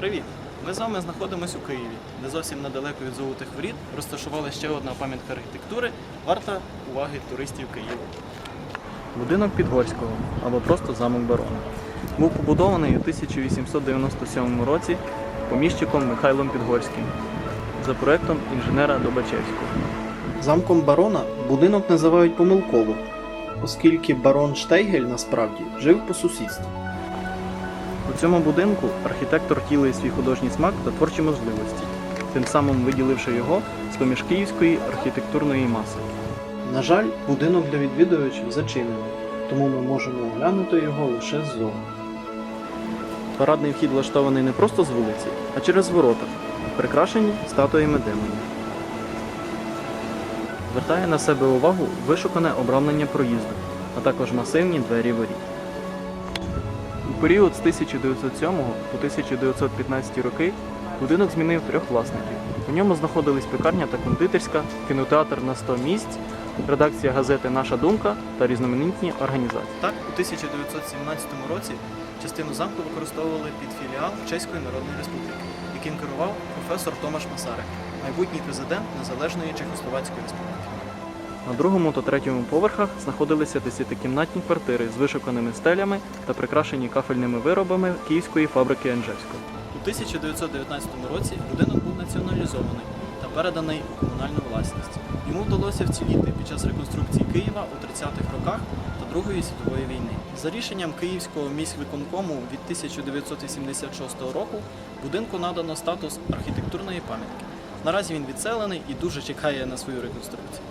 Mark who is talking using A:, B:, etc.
A: Привіт! Ми з вами знаходимося у Києві. Не зовсім недалеко від Золотих Воріт розташувала ще одна пам'ятка архітектури, варта уваги туристів Києва. Будинок Підгорського або просто замок барона. Був побудований у 1897 році поміщиком Михайлом Підгорським за проектом інженера Добачевського.
B: Замком барона будинок називають помилково, оскільки барон Штейгель насправді жив по сусідству.
A: У цьому будинку архітектор втілює свій художній смак та творчі можливості, тим самим виділивши його з поміж київської архітектурної маси.
B: На жаль, будинок для відвідувачів зачинений, тому ми можемо оглянути його лише ззовні.
A: Парадний вхід влаштований не просто з вулиці, а через ворота, прикрашені статуями демонів. Звертає на себе увагу вишукане обрамлення проїзду, а також масивні двері воріт. Період з 1907 по 1915 роки будинок змінив трьох власників. У ньому знаходились пекарня та кондитерська, кінотеатр на 100 місць, редакція газети Наша думка та різноманітні організації. Так, у 1917 році частину замку використовували під філіал Чеської Народної Республіки, яким керував професор Томаш Масарик, майбутній президент Незалежної Чехословацької Республіки. На другому та третьому поверхах знаходилися десятикімнатні квартири з вишуканими стелями та прикрашені кафельними виробами київської фабрики Анжевського. У 1919 році будинок був націоналізований та переданий у комунальну власність. Йому вдалося вціліти під час реконструкції Києва у 30-х роках та Другої світової війни. За рішенням Київського міськвиконкому від 1986 року будинку надано статус архітектурної пам'ятки. Наразі він відселений і дуже чекає на свою реконструкцію.